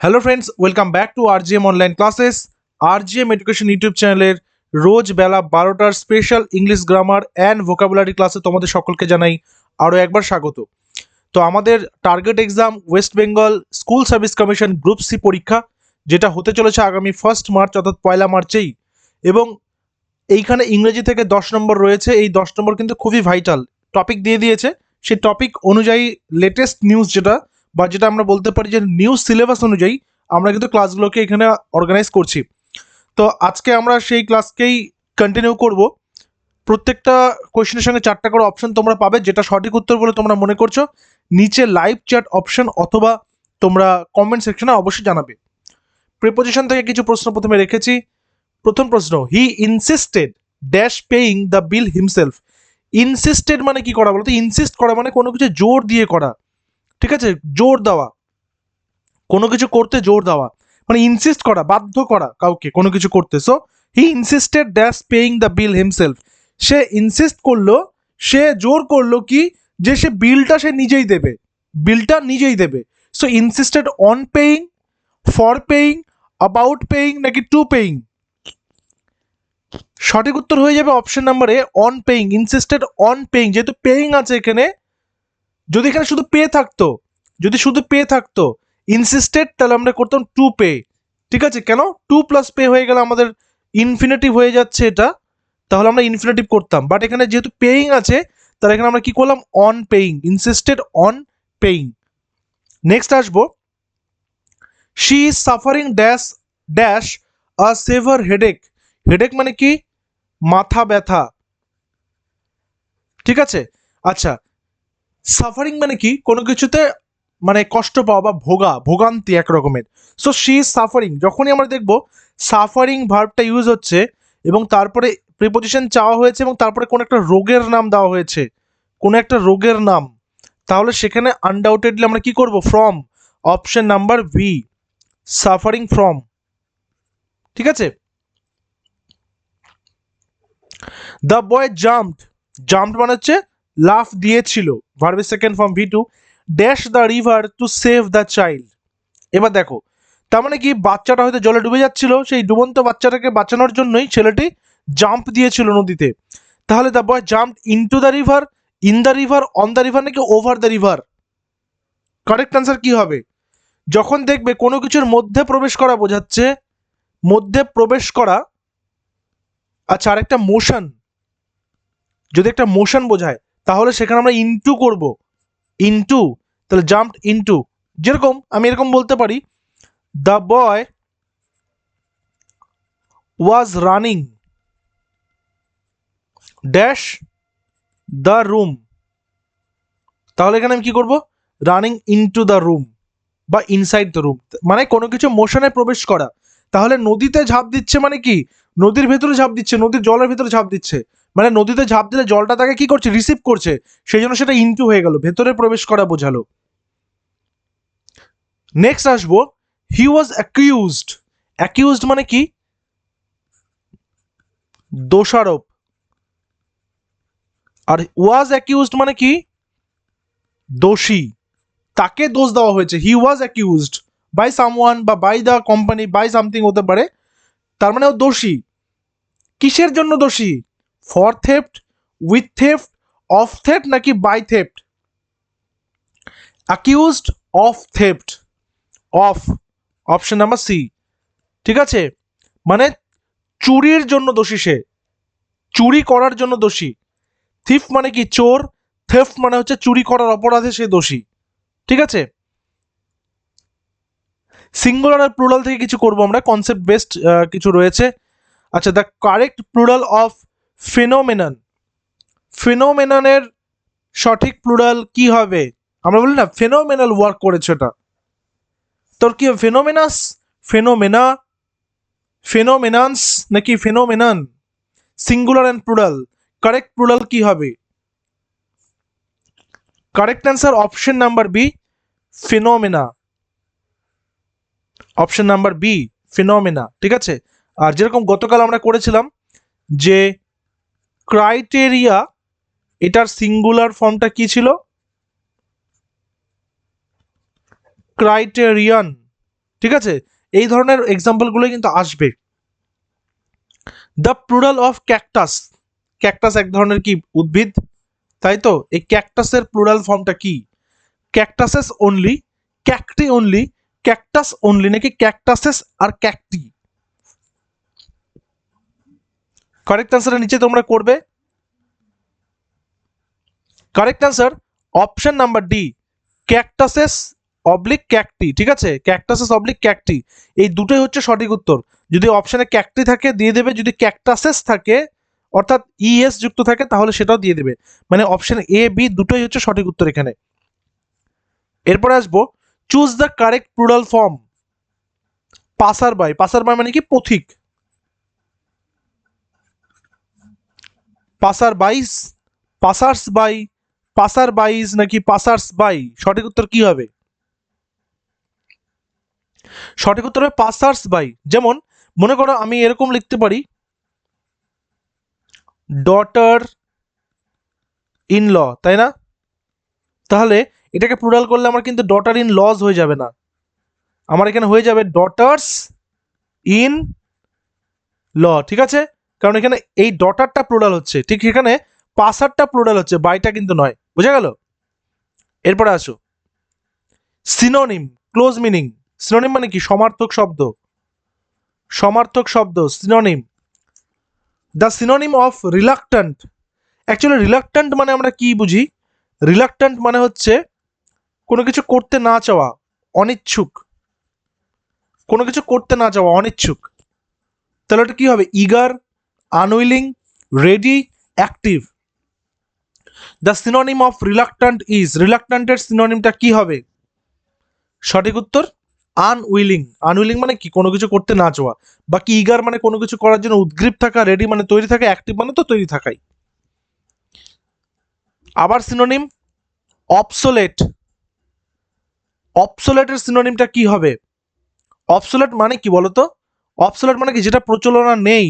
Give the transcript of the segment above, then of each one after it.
Hello friends welcome back to our online classes our GM education YouTube চ্যানেলের রোজ বেলা বারোটার special English grammar and vocabulary ক্লাসে তোমাদের সকলকে জানাই আরও একবার স্বাগত। তো আমাদের target exam West Bengal school service commission group C পরীক্ষা, যেটা হতে চলেছে আগামী ফার্স্ট মার্চ অর্থাৎ পয়লা মার্চেই। এবং এইখানে ইংরেজি থেকে দশ নম্বর রয়েছে। এই দশ নম্বর কিন্তু খুবই ভাইটাল টপিক দিয়ে দিয়েছে। সেই টপিক অনুযায়ী লেটেস্ট নিউজ যেটা বা যেটা আমরা বলতে পারি যে নিউ সিলেবাস অনুযায়ী আমরা কিন্তু ক্লাসগুলোকে এখানে অর্গানাইজ করছি। তো আজকে আমরা সেই ক্লাসকেই কন্টিনিউ করব। প্রত্যেকটা কোয়েশ্চেনের সঙ্গে চারটা করে অপশন তোমরা পাবে, যেটা সঠিক উত্তর বলে তোমরা মনে করছ। নিচে লাইভ চ্যাট অপশন অথবা তোমরা কমেন্ট সেকশনে অবশ্যই জানাবে। প্রিপোজিশন থেকে কিছু প্রশ্ন প্রথমে রেখেছি। প্রথম প্রশ্ন he insisted dash paying the bill himself insisted মানে কি করা বলতো? ইনসিস্ট করা মানে কোনো কিছু জোর দিয়ে করা। ঠিক আছে? জোর দেওয়া। কোনো কিছু করতে জোর দেওয়া। মানে ইনসিস্ট করা, বাধ্য করা কাউকে কোনো কিছু করতে। So he insisted dash paying the bill himself say insist করল, সে জোর করল কি? যে সে বিলটা সে নিজেই দেবে। বিলটা নিজেই দেবে। So insisted on paying for paying about paying নাকি টু পেইং সঠিক উত্তর হয়ে যাবে option number A on paying insisted on paying যেহেতু পেইং আছে এখানে যদি এখানে শুধু পে থাকতো, যদি শুধু পে থাকতো ইনসিস্টেড তাহলে আমরা করতাম টু পে ঠিক আছে? কেন? টু প্লাস পে হয়ে গেলে আমাদের ইনফিনিটিভ হয়ে যাচ্ছে এটা, তাহলে আমরা ইনফিনিটিভ করতাম। বাট এখানে যেহেতু পেইং আছে, তাহলে এখানে আমরা কি করলাম? On paying insisted on paying next আসব। She is suffering dash dash a severe headache headache মানে কি? মাথা ব্যথা। ঠিক আছে? আচ্ছা সাফারিং মানে কি? কোনো কিছুতে মানে কষ্ট পাওয়া বা ভোগা, ভোগান্তি এক রকমের সো শি ইজ সাফারিং যখনই আমরা দেখব সাফারিং ভার্বটা ইউজ হচ্ছে এবং তারপরে প্রিপোজিশন চাওয়া হয়েছে এবং তারপরে কোনো একটা রোগের নাম দেওয়া হয়েছে, কোনো একটা রোগের নাম, তাহলে সেখানে আনডাউটেডলি আমরা কি করব? From option number B suffering from ঠিক আছে? দ্য বয় জাম্পড জাম্পড মানে হচ্ছে লাফ দিয়েছিল ভার্বের second form V two dash the river to save the child এবার দেখো, তার মানে কি বাচ্চাটা হয়তো জলে ডুবে যাচ্ছিল, সেই ডুবন্ত বাচ্চাটাকে বাঁচানোর জন্যই ছেলেটি জাম্প দিয়েছিল নদীতে। তাহলে the boy jump into the river in the river on the river নাকি over the river correct answer কি হবে? যখন দেখবে কোনো কিছুর মধ্যে প্রবেশ করা বোঝাচ্ছে, মধ্যে প্রবেশ করা আচ্ছা আরেকটা মোশন যদি একটা মোশন বোঝায় তাহলে সেখানে আমরা ইনটু করব। ইনটু তাহলে জাম্প ইনটু যেরকম, আমি এরকম বলতে পারি the boy was running dash the room তাহলে এখানে আমি কি করব? রানিং ইনটু দ্য রুম বা ইনসাইড দ্য রুম মানে কোনো কিছু মোশনে প্রবেশ করা। তাহলে নদীতে ঝাঁপ দিচ্ছে মানে কি? নদীর ভেতরে ঝাঁপ দিচ্ছে, নদীর জলের ভেতরে ঝাঁপ দিচ্ছে। মানে নদীতে ঝাঁপ দিলে জলটা তাকে কি করছে? রিসিভ করছে। সেই জন্য সেটা ইনটু হয়ে গেল, ভেতরে প্রবেশ করা বোঝালো। নেক্সট আসব হি ওয়াজ অ্যাকিউজড অ্যাকিউজড মানে কি? দোষারোপ। আর ওয়াজ অ্যাকিউজড মানে কি? দোষী। তাকে দোষ দেওয়া হয়েছে। He was accused by someone বা by the company by something হতে পারে। তার মানে ও দোষী। কিসের জন্য দোষী? For theft with theft of theft নাকি by theft accused of theft of option number C ঠিক আছে? মানে চুরির জন্য দোষী সে। চুরি করার জন্য দোষী। থিফ মানে কি? চোর। থেফট মানে হচ্ছে চুরি করার অপরাধে সে দোষী। ঠিক আছে? সিঙ্গুলার আর প্লুরাল থেকে কিছু করব আমরা। কনসেপ্ট বেসড কিছু রয়েছে। আচ্ছা the correct plural of phenomenon ফিনোমেননের সঠিক প্লুরাল কি হবে? আমরা বলি না ফেনোমেনাল ওয়ার্ক করেছে ওটা তোর কি ফেনোমেনাস ফেনোমেনা ফেনোমেনান্স নাকি phenomenon singular and plural correct plural কি হবে? Correct answer option number B phenomena option number B phenomena ঠিক আছে? আর যেরকম গতকাল আমরা করেছিলাম, যে ক্রাইটেরিয়া এটার সিঙ্গুলার ফর্মটা কি ছিল? ক্রাইটেরিয়ান ঠিক আছে? এই ধরনের এক্সাম্পলগুলো কিন্তু আসবে। The plural of cactus cactus এক ধরনের কি? উদ্ভিদ, তাই তো? এই ক্যাকটাসের প্লুরাল ফর্মটা কি? Cactuses only cacti only cactus only নাকি ক্যাকটাসেস আর ক্যাকটি কারেক্ট অ্যান্সারের নিচে তোমরা করবে। Correct answer option number D cactuses oblique cacti ঠিক আছে? ক্যাকটাসেস অবলিক ক্যাকটি এই দুটোই হচ্ছে সঠিক উত্তর। যদি অপশানে ক্যাকটি থাকে, দিয়ে দেবে। যদি ক্যাকটাসেস থাকে, অর্থাৎ ইএস যুক্ত থাকে, তাহলে সেটাও দিয়ে দেবে। মানে অপশন এ বি দুটোই হচ্ছে সঠিক উত্তর এখানে। এরপরে আসব। Choose the correct plural form passer by passer by মানে কি? পথিক। পাসার বাইস পাসার্স বাই, পাসার বাইস নাকি পাসার্স বাই? সঠিক উত্তর কি হবে? সঠিক উত্তর হবে পাসার্স বাই। যেমন, মনে করো আমি এরকম লিখতে পারি ডটার ইন ল তাই না? তাহলে এটাকে প্লুরাল করলে আমার কিন্তু ডটার ইন লজ হয়ে যাবে না। আমার এখানে হয়ে যাবে ডটার্স ইন ল ঠিক আছে? কারণ এখানে এই ডটারটা প্লুরাল হচ্ছে, ঠিক এখানে পাসারটা প্লুরাল হচ্ছে বাইটা কিন্তু নয়, বুঝা গেল? এরপরে আসো। সিনোনিম ক্লোজ মিনিং সিনোনিম মানে কি? সমার্থক শব্দ। সমার্থক শব্দ synonym the synonym of reluctant actually reluctant মানে আমরা কি বুঝি? রিলাক্ট্যান্ট মানে হচ্ছে কোনো কিছু করতে না চাওয়া, অনিচ্ছুক। কোনো কিছু করতে না চাওয়া, অনিচ্ছুক। তাহলে ওটা কি হবে? Eager unwilling ready active the synonym of reluctant is রিলাক্ট্যান্টের সিনোনিমটা কি হবে? সঠিক উত্তর আনউইলিং আনউইলিং মানে কি? কোনো কিছু করতে না চাওয়া। বাকি ইগার মানে কোনো কিছু করার জন্য উদ্গ্রীব থাকা রেডি মানে তৈরি থাকা অ্যাক্টিভ মানে তো তৈরি থাকাই। আবার সিনোনিম অপসোলেট অপসোলেটের সিনোনিমটা কি হবে? অপসোলেট মানে কি বলতো? অপসোলেট মানে কি? যেটা প্রচলনা নেই।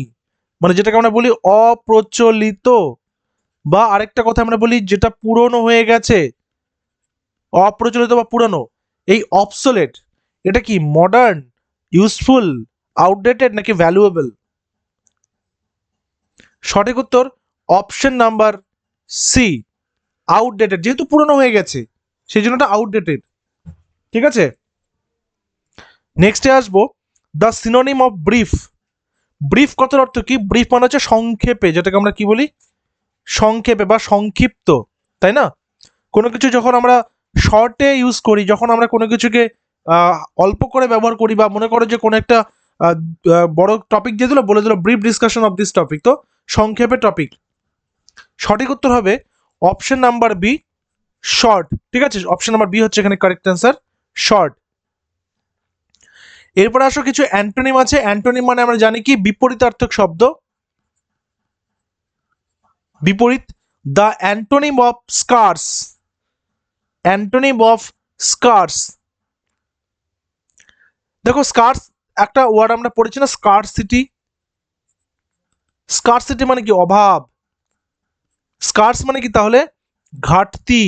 মানে যেটাকে আমরা বলি অপ্রচলিত বা আরেকটা কথা আমরা বলি যেটা পুরনো হয়ে গেছে। অপ্রচলিত বা পুরনো। এই অপসোলেট এটা কি মডার্ন ইউজফুল আউটডেটেড নাকি ভ্যালুয়েবল সঠিক উত্তর অপশন নাম্বার সি আউটডেটেড যেহেতু পুরনো হয়ে গেছে সেই জন্য এটা আউটডেটেড ঠিক আছে? নেক্সটে আসব the synonym of brief brief কথার অর্থ কি? ব্রিফ মানে হচ্ছে সংক্ষেপে, যেটাকে আমরা কি বলি? সংক্ষেপে বা সংক্ষিপ্ত, তাই না? কোনো কিছু যখন আমরা শর্টে ইউজ করি, যখন আমরা কোনো কিছুকে অল্প করে ব্যবহার করি বা মনে করো যে কোনো একটা বড় টপিক দিয়ে দিল, বলে দিল brief discussion of this topic তো সংক্ষেপে টপিক সঠিক উত্তর হবে অপশন নাম্বার বি শর্ট ঠিক আছে? অপশন নাম্বার বি হচ্ছে এখানে কারেক্ট অ্যান্সার শর্ট এরপরে আসো কিছু অ্যান্টোনিম আছে। অ্যান্টোনিম মানে আমরা জানি কি? বিপরীতার্থক শব্দ। বিপরীত। The antonym of scarce antonym of scarce দেখো স্কার্স একটা ওয়ার্ড আমরা পড়েছি না স্কার্সিটি স্কার্সিটি মানে কি? অভাব। স্কার্স মানে কি তাহলে? ঘাটতি।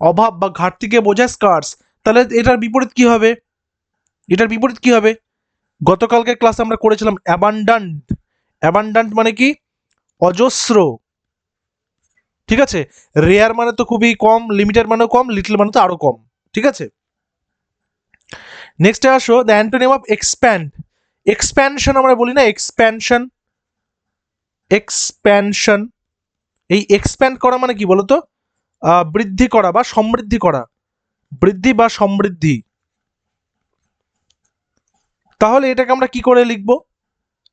অভাব বা ঘাটতিকে বোঝায় স্কার্স তাহলে এটার বিপরীত কি হবে? এটার বিপরীত কি হবে? গতকালকে ক্লাসে আমরা করেছিলাম অ্যাবান্ডান্ট অ্যাবান্ডান্ট মানে কি? অজস্র। ঠিক আছে? রেয়ার মানে তো খুবই কম লিমিটেড মানেও কম লিটল মানে তো আরও কম। ঠিক আছে? নেক্সটে আসো the antonym of expand expansion আমরা বলি না এক্সপ্যানশন এক্সপ্যানশন এই এক্সপ্যান্ড করা মানে কি বলতো? বৃদ্ধি করা বা সমৃদ্ধি করা। বৃদ্ধি বা সমৃদ্ধি। তাহলে এটাকে আমরা কি করে লিখব?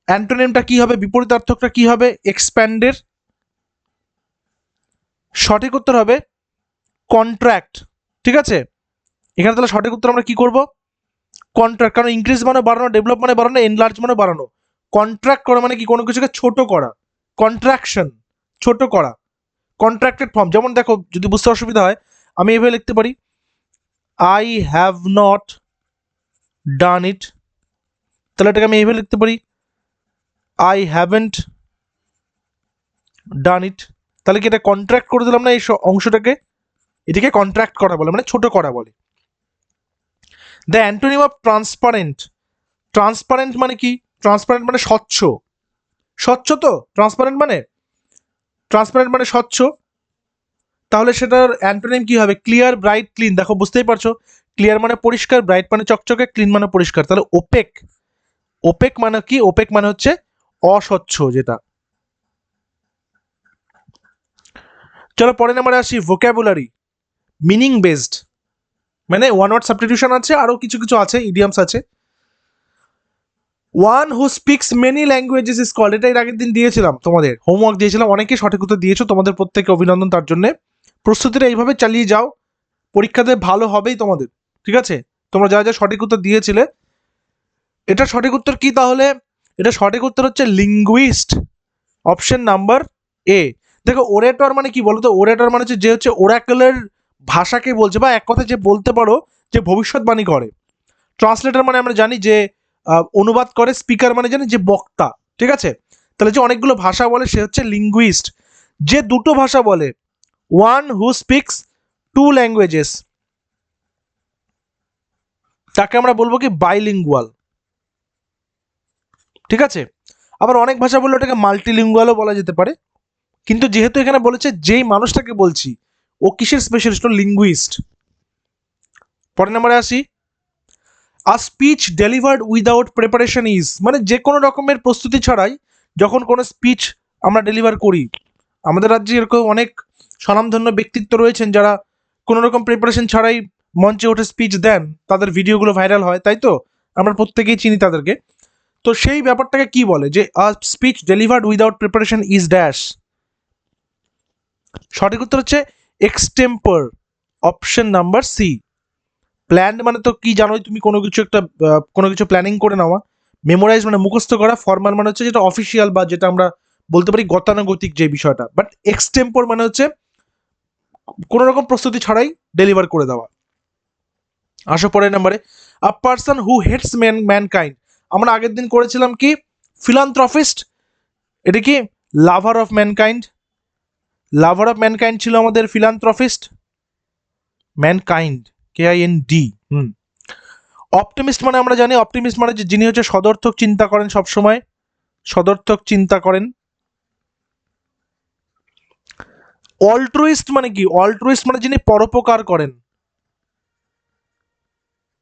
অ্যান্টোনিমটা কি হবে? বিপরীতার্থকটা কি হবে? এক্সপ্যান্ডের। সঠিক উত্তর হবে কন্ট্রাক্ট। ঠিক আছে? এখানে তাহলে সঠিক উত্তর আমরা কি করব? কন্ট্রাক্ট। কারণ ইনক্রিজ মানে বাড়ানো, ডেভেলপ মানে বাড়ানো, এনলার্জ মানে বাড়ানো। কন্ট্রাক্ট করা মানে কি? কোনো কিছুকে ছোট করা। কন্ট্রাকশন, ছোট করা। Contracted form. যেমন দেখো, যদি বুঝতে অসুবিধা হয়, আমি এভাবে লিখতে পারি। I have not done it তাহলে এটাকে আমি এইভাবে লিখতে পারি আই হ্যাভেন্ট ডান ইট তাহলে কি এটা কন্ট্রাক্ট করে দিলাম না এই অংশটাকে? এটাকে কন্ট্রাক্ট করা বলে মানে ছোট করা বলে। The antonym of transparent transparent মানে কি? ট্রান্সপারেন্ট মানে স্বচ্ছ। স্বচ্ছ তো? ট্রান্সপারেন্ট মানে? ট্রান্সপারেন্ট মানে স্বচ্ছ। তাহলে সেটার অ্যান্টোনিম কি হবে? ক্লিয়ার ব্রাইট ক্লিন দেখো, বুঝতেই পারছ? ক্লিয়ার মানে পরিষ্কার ব্রাইট মানে চকচকে ক্লিন মানে পরিষ্কার। তাহলে ওপেক ওপেক মানে কি? ওপেক মানে হচ্ছে অস্বচ্ছ যেটা। চলো পরের নাম্বারে আসি ভোক্যাবুলারি মিনিং বেসড মানে ওয়ান ওয়ার্ড সাবস্টিটিউশন আছে আরও কিছু কিছু আছে ইডিয়ামস আছে। One who speaks many languages is called এটা এর আগের দিন দিয়েছিলাম তোমাদের হোমওয়ার্ক দিয়েছিলাম, অনেকেই সঠিক উত্তর দিয়েছ, তোমাদের প্রত্যেকে অভিনন্দন তার জন্য। প্রস্তুতিটা এইভাবে চালিয়ে যাও, পরীক্ষাতে ভালো হবেই তোমাদের, ঠিক আছে? তোমরা যা যা সঠিক উত্তর দিয়েছিলে এটা সঠিক উত্তর কি তাহলে? এটা সঠিক উত্তর হচ্ছে লিঙ্গুইস্ট অপশন নাম্বার এ দেখো ওরেটর মানে কি বলতো? ওরেটর মানে হচ্ছে যে হচ্ছে ওরাকেলের ভাষাকে বলছে বা এক কথা যে বলতে পারো যে ভবিষ্যৎবাণী করে। ট্রান্সলেটর মানে আমরা জানি যে অনুবাদ করে স্পিকার মানে জানি যে বক্তা, ঠিক আছে? তাহলে যে অনেকগুলো ভাষা বলে, সে হচ্ছে লিঙ্গুইস্ট যে দুটো ভাষা বলে one who speaks two languages তাকে আমরা বলব কি বাইলিঙ্গুয়াল ঠিক আছে? আবার অনেক ভাষা বললে ওটাকে মাল্টিলিঙ্গুয়ালও বলা যেতে পারে। কিন্তু যেহেতু এখানে বলেছে, যেই মানুষটাকে বলছি, ও কিসের স্পেশালিস্ট লিঙ্গুইস্ট পরের নাম্বারে আসি। A speech delivered without preparation is মানে যে কোনো রকমের প্রস্তুতি ছাড়াই যখন কোনো স্পিচ আমরা ডেলিভার করি। আমাদের রাজ্যে এরকম অনেক স্বনামধন্য ব্যক্তিত্ব রয়েছেন যারা কোনো রকম প্রিপারেশন ছাড়াই মঞ্চে ওঠে স্পিচ দেন। তাদের ভিডিওগুলো ভাইরাল হয়, তাই তো? আমরা প্রত্যেকেই চিনি তাদেরকে। তো সেই ব্যাপারটাকে কি বলে? যে speech delivered without preparation is dash. সঠিক উত্তর হচ্ছে extempore, option number C. Plan মানে তো কি জানোই, তুমি কোনো কিছু একটা কোনো কিছু প্ল্যানিং করে নেওয়া মেমোরাইজ মানে মুখস্থ করা ফর্মাল মানে হচ্ছে যেটা অফিসিয়াল বা যেটা আমরা বলতে পারি গতানুগতিক যে বিষয়টা। বাট এক্সটেম্পর মানে হচ্ছে কোনো রকম প্রস্তুতি ছাড়াই ডেলিভার করে দেওয়া। আসো পরের নাম্বারে। A person who hates man, mankind. আমরা আগের দিন করেছিলাম কি? ফিলান্থ্রফিস্ট এটা কি? Lover of mankind lover of mankind ছিল আমাদের philanthropist mankind K I N D hmm. Optimist মানে আমরা জানি অপটিমিস্ট মানে যে যিনি হচ্ছে সদর্থক চিন্তা করেন সবসময়। সদর্থক চিন্তা করেন। অল্ট্রুইস্ট মানে কি? অল্ট্রুইস্ট মানে যিনি পরোপকার করেন।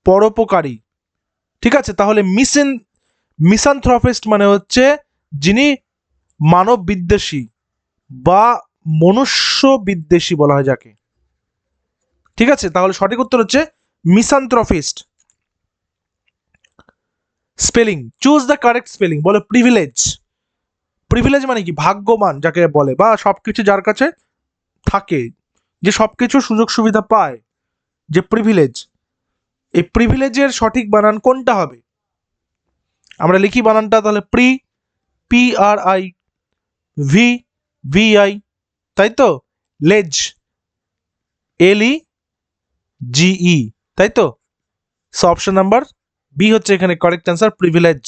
পরোপকারী। ঠিক আছে? তাহলে মিসেন মিসানথ্রফিস্ট মানে হচ্ছে যিনি মানব বিদ্বেষী বা মনুষ্য বিদ্বেষী বলা হয় যাকে। ঠিক আছে? তাহলে সঠিক উত্তর হচ্ছে misanthropist spelling, choose the correct spelling, বলে প্রিভিলেজ। প্রিভিলেজ মানে কি? ভাগ্যবান যাকে বলে, বা সবকিছু যার কাছে থাকে, যে সবকিছু সুযোগ সুবিধা পায়, যে প্রিভিলেজ। এই প্রিভিলেজের সঠিক বানান কোনটা হবে? আমরা লিখি বানানটা তাহলে pre P R I V V I তাই তো? লেজ এল ই জিই তাই তো? সো অপশন নাম্বার বি হচ্ছে এখানে correct answer privilege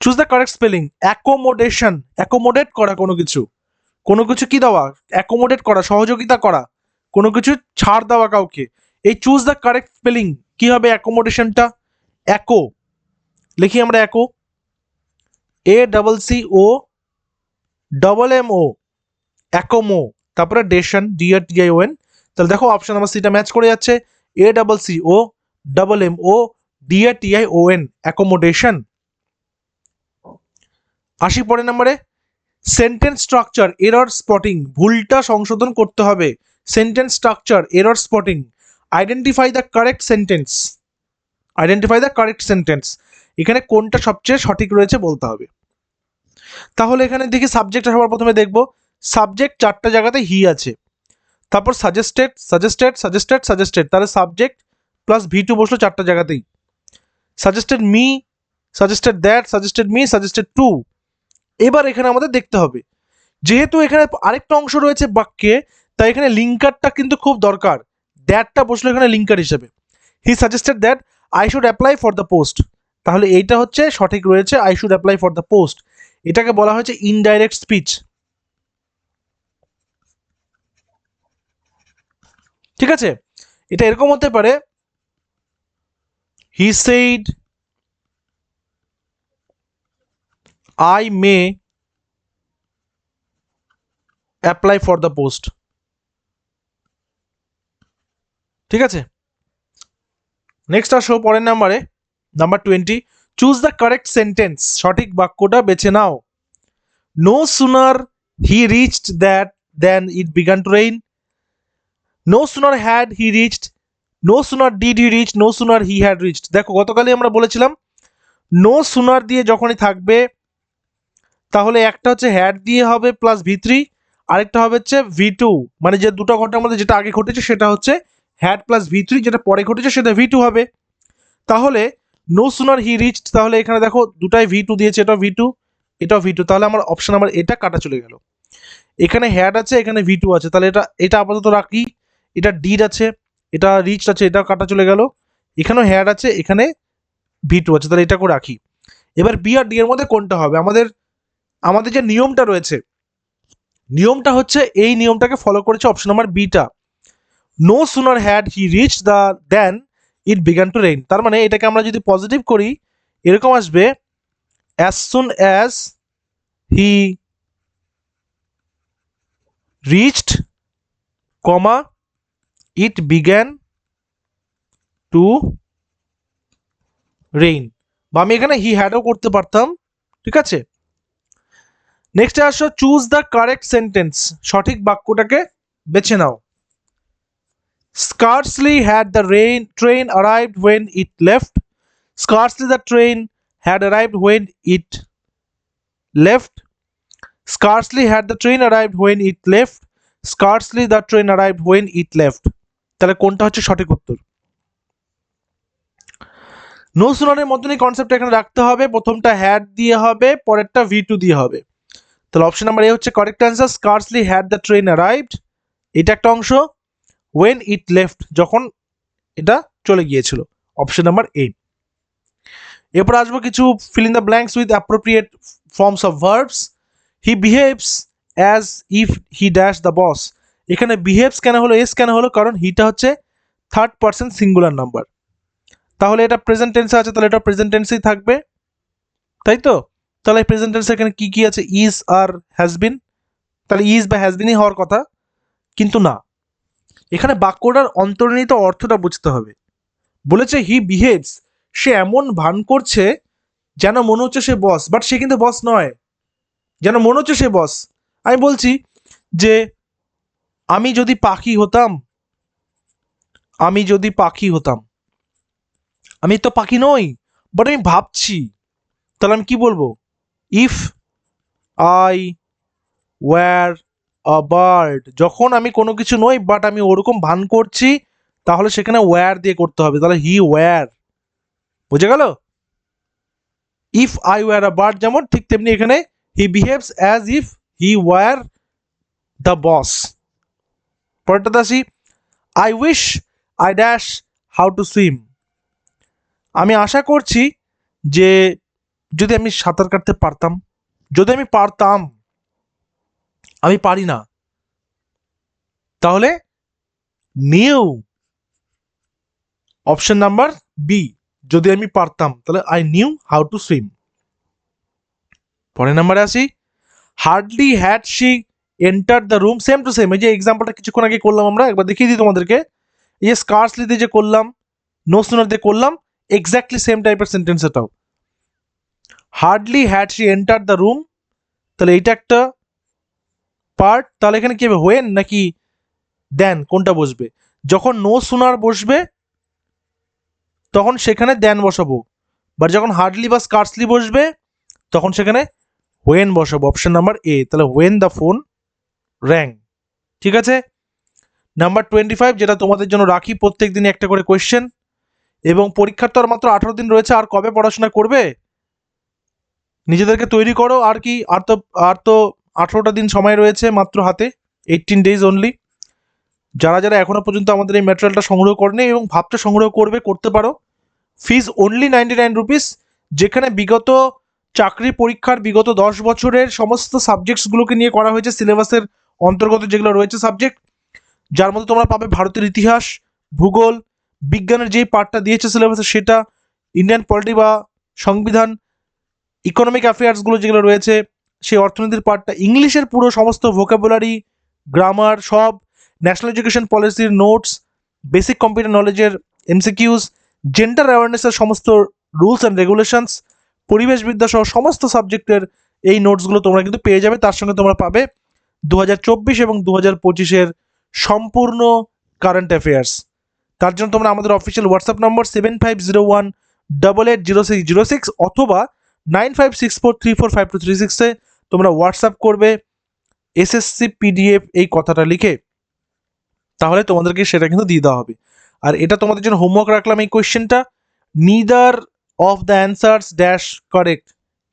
choose the correct spelling accommodation accommodate করা কোনো কিছু। কোনো কিছু কি দেওয়া? অ্যাকোমোডেট করা, সহযোগিতা করা। কোনো কিছু ছাড় দেওয়া কাউকে। এই চুজ দ্য কারেক্ট স্পেলিং কি হবে অ্যাকোমোডেশনটা অ্যাকো লিখি আমরা অ্যাকো A double C O double M O অ্যাকোমো তারপরে ডেশন ডিআর টিআই ওএন তাহলে দেখো অপশন আমার সিটা ম্যাচ করে যাচ্ছে। A double C O double M O D R T I N accommodation আশি পরের নম্বরে সেন্টেন্স স্ট্রাকচার এরর স্পটিং ভুলটা সংশোধন করতে হবে। Sentence structure error spotting identify the correct sentence identify the correct sentence এখানে কোনটা সবচেয়ে সঠিক রয়েছে বলতে হবে। তাহলে এখানে দেখি সাবজেক্ট সবার প্রথমে দেখব। সাবজেক্ট চারটা জায়গাতে হি আছে। তারপর সাজেস্টেড সাজেস্টেড সাজেস্টেড সাজেস্টেড তাহলে সাবজেক্ট প্লাস ভি টু বসল চারটা জায়গাতেই। Suggested me suggested that suggested me suggested to এবার এখানে আমাদের দেখতে হবে। যেহেতু এখানে আরেকটা অংশ রয়েছে বাক্যে, তাই এখানে লিঙ্কারটা কিন্তু খুব দরকার। দ্যাটটা বসল এখানে লিঙ্কার হিসেবে। He suggested that I should apply for the post তাহলে এইটা হচ্ছে সঠিক রয়েছে I should apply for the post এটাকে বলা হয়েছে ইনডাইরেক্ট স্পিচ ঠিক আছে? এটা এরকম হতে পারে he said I may apply for the post ঠিক আছে? নেক্সট আসো পরের নাম্বারে number twenty choose the correct sentence সঠিক বাক্যটা বেছে নাও। No sooner he reached that then it began to rain no sooner had he reached no sooner did he reach no sooner he had reached দেখো, গতকালই আমরা বলেছিলাম no sooner দিয়ে যখনই থাকবে, তাহলে একটা হচ্ছে হ্যাড দিয়ে হবে প্লাস ভি থ্রি আরেকটা হবে হচ্ছে ভি টু মানে যে দুটো ঘটনার মধ্যে যেটা আগে ঘটেছে, সেটা হচ্ছে হ্যাড প্লাস ভি থ্রি যেটা পরে ঘটেছে সেটা ভি টু হবে। তাহলে নো সুনার হি রিচড তাহলে এখানে দেখো দুটাই ভি টু দিয়েছে, এটাও ভি টু এটাও ভি টু তাহলে আমার অপশন আমার এটা কাটা চলে গেল। এখানে হ্যাড আছে, এখানে ভি টু আছে। তাহলে এটা এটা আপাতত রাখি। এটা ডিড আছে, এটা রিচ আছে এটা কাটা চলে গেল। এখানেও হ্যাড আছে, এখানে ভি টু আছে। তাহলে এটাকেও রাখি। এবার বি আর ডি এর মধ্যে কোনটা হবে? আমাদের আমাদের যে নিয়মটা রয়েছে, নিয়মটা হচ্ছে এই নিয়মটাকে ফলো করেছে option number beta no sooner had he reach the then it began to rain তার মানে এটাকে আমরা যদি পজিটিভ করি, এরকম আসবে as soon as he reached comma it began to rain বা আমি এখানে হি হ্যাডও করতে পারতাম, ঠিক আছে? নেক্সট আসো চুজ দ্য কারেক্ট সেন্টেন্স সঠিক বাক্যটাকে বেছে নাও। Scarcely had the rain train arrived when it left. Scarcely the train had arrived when it left. Scarcely had the train arrived when it left. Scarcely the train arrived when it left. তাহলে কোনটা হচ্ছে সঠিক উত্তর no সুনারের মতনই concept এখানে রাখতে হবে প্রথমটা হ্যাড দিয়ে হবে পরেরটা ভি টু দিয়ে হবে তাহলে অপশন নাম্বার এ হচ্ছে correct answer scarcely had the train arrived এটা একটা অংশ ওয়েন ইট লেফট যখন এটা চলে গিয়েছিল। অপশন নাম্বার এ এরপর আসব কিছু fill in the blanks with appropriate forms of verbs he behaves as if he dash the boss এখানে বিহেভস কেন হলো এস কেন হলো? কারণ হিটা হচ্ছে থার্ড পার্সন সিঙ্গুলার নাম্বার তাহলে এটা প্রেজেন্ট টেন্সে আছে, তাহলে এটা প্রেজেন্ট টেন্সেই থাকবে। তাই তো? তাহলে প্রেজেন্ট টেন্সে এখানে কি কি আছে? ইজ আর হ্যাজ বিন তাহলে ইজ বা হ্যাজ বিনই হওয়ার কথা। কিন্তু না। এখানে বাক্যটার অন্তর্নিহিত অর্থটা বুঝতে হবে। বলেছে হি বিহেভস সে এমন ভান করছে যেন মনে হচ্ছে সে বস বাট সে কিন্তু বস নয়। যেন মনে হচ্ছে সে বস আমি বলছি যে, আমি যদি পাখি হতাম, আমি যদি পাখি হতাম, আমি তো পাখি নই বাট আমি ভাবছি, তাহলে আমি কি বলব? If I were a bird যখন আমি কোনো কিছু নই বাট আমি ওরকম ভান করছি, তাহলে সেখানে ওয়্যার দিয়ে করতে হবে। তাহলে হি ওয়্যার বুঝে গেল? If I were a bird যেমন, ঠিক তেমনি এখানে he behaves as if he were the boss পরেরটাতে আসি। I wish I dash how to swim আমি আশা করছি যে, যদি আমি সাঁতার কাটতে পারতাম, যদি আমি পারতাম আমি পারি না। তাহলে নিউ অপশন নাম্বার বি যদি আমি পারতাম, তাহলে I knew how to swim পরের নাম্বারে আসি। Hardly had she enter the room same to same এই যে এক্সাম্পলটা কিছুক্ষণ আগে করলাম আমরা, একবার দেখিয়ে দিই তোমাদেরকে। এই যে স্কার্সলি দিয়ে যে করলাম নো সুনার দিয়ে করলাম এক্স্যাক্টলি সেম টাইপের সেন্টেন্স এটাও। Hardly had she enter the room তাহলে এইটা একটা পার্ট তাহলে এখানে কি হবে? হোয়েন নাকি দেন কোনটা বসবে? যখন নো সুনার বসবে, তখন সেখানে দেন বসাবো। বাট যখন হার্ডলি বা স্কার্সলি বসবে, তখন সেখানে হোয়েন বসাবো। অপশন নাম্বার এ তাহলে হোয়েন দ্য ফোন র্যাং ঠিক আছে? নাম্বার টোয়েন্টি ফাইভ যেটা তোমাদের জন্য রাখি প্রত্যেক দিন একটা করে কোয়েশ্চেন এবং পরীক্ষার তো আর মাত্র আঠারো দিন রয়েছে, আর কবে পড়াশোনা করবে? নিজেদেরকে তৈরি করো, আর কি, আর তো আর তো আঠেরোটা দিন সময় রয়েছে মাত্র হাতে এইটিন ডেজ অনলি যারা যারা এখনও পর্যন্ত আমাদের এই ম্যাটেরিয়ালটা সংগ্রহ করেনি এবং ভাবটা সংগ্রহ করবে, করতে পারো। Fees only ninety nine rupees যেখানে বিগত চাকরি পরীক্ষার বিগত দশ বছরের সমস্ত সাবজেক্টসগুলোকে নিয়ে করা হয়েছে সিলেবাসের অন্তর্গত যেগুলো রয়েছে সাবজেক্ট যার মধ্যে তোমরা পাবে ভারতের ইতিহাস, ভূগোল, বিজ্ঞানের যেই পার্টটা দিয়েছে সিলেবাসে সেটা ইন্ডিয়ান পলিটি বা সংবিধান ইকোনমিক অ্যাফেয়ার্সগুলো যেগুলো রয়েছে সেই অর্থনীতির পার্টটা ইংলিশের পুরো সমস্ত ভোকাবুলারি গ্রামার সব ন্যাশনাল এডুকেশন পলিসির নোটস বেসিক কম্পিউটার নলেজের এমসিকিউজ জেন্ডার অ্যাওয়ারনেসের সমস্ত রুলস অ্যান্ড রেগুলেশনস পরিবেশবিদ্যা সহ সমস্ত সাবজেক্টের এই নোটসগুলো তোমরা কিন্তু পেয়ে যাবে। তার সঙ্গে তোমরা পাবে দু হাজার চব্বিশ এবং দু হাজার পঁচিশের সম্পূর্ণ কারেন্ট অ্যাফেয়ার্স তার জন্য তোমরা আমাদের official WhatsApp number seven five zero one double eight zero six zero six অথবা nine five six four three four five two three সিক্সে তোমরা হোয়াটসঅ্যাপ করবে এসএসসি পিডিএফ এই কথাটা লিখে, তাহলে তোমাদেরকে সেটা কিন্তু দিয়ে দেওয়া হবে। আর এটা তোমাদের জন্য হোমওয়ার্ক রাখলাম এই কোয়েশ্চেনটা neither of the answers dash correct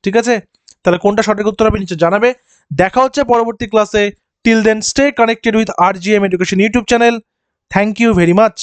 ঠিক আছে? তাহলে কোনটা সঠিক উত্তর হবে নিচে জানাবে। দেখা হচ্ছে পরবর্তী ক্লাসে till then stay connected with R G M education YouTube channel thank you very much